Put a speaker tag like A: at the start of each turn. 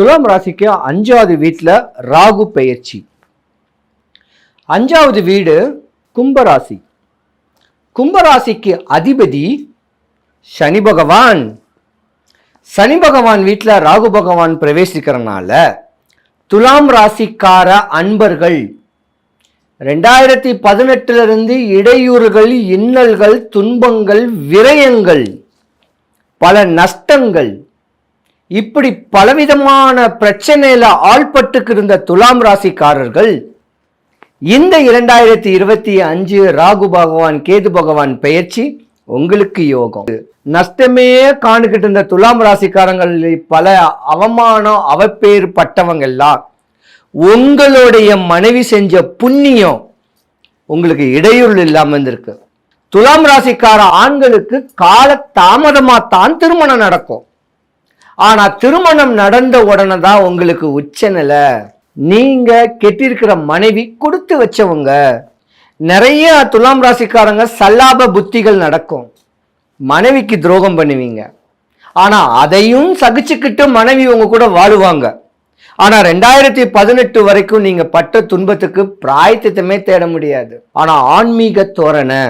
A: துலாம் ராசிக்கு அஞ்சாவது வீட்டில் ராகு பெயர்ச்சி. அஞ்சாவது வீடு கும்பராசி. கும்பராசிக்கு அதிபதி சனி பகவான். சனி பகவான் வீட்டில் ராகு பகவான் பிரவேசிக்கிறனால துலாம் ராசிக்கார அன்பர்கள் ரெண்டாயிரத்தி பதினெட்டுல இருந்து இடையூறுகள் இன்னல்கள் துன்பங்கள் விரயங்கள் பல நஷ்டங்கள் இப்படி பலவிதமான பிரச்சனையில ஆள்பட்டுக்கு இருந்த துலாம் ராசிக்காரர்கள் இந்த இரண்டாயிரத்தி இருபத்தி அஞ்சு ராகு பகவான் கேது பகவான் பெயர்ச்சி உங்களுக்கு யோகம். நஷ்டமே காணுகிட்டு இருந்த துலாம் ராசிக்காரங்கள் பல அவமானம் அவப்பேறு பட்டவங்க எல்லாம் உங்களுடைய மனைவி செஞ்ச புண்ணியம் உங்களுக்கு இடையூறு இல்லாமல் இருந்திருக்கு. துலாம் ராசிக்கார ஆண்களுக்கு கால தாமதமாக தான் திருமணம் நடக்கும். ஆனா திருமணம் நடந்த உடனே தான் உங்களுக்கு உச்சநிலை. நீங்க கெட்டிருக்கிற மனைவி கொடுத்து வச்சவங்க. நிறைய துலாம் ராசிக்காரங்க சல்லாப புத்திகள் நடக்கும். மனைவிக்கு துரோகம் பண்ணுவீங்க. ஆனா அதையும் சகிச்சுக்கிட்டு மனைவி உங்க கூட வாழுவாங்க. ஆனா ரெண்டாயிரத்தி பதினெட்டு வரைக்கும் நீங்க பட்ட துன்பத்துக்கு பிராயத்திட்டமே தேட முடியாது. ஆனா ஆன்மீக தோரணை.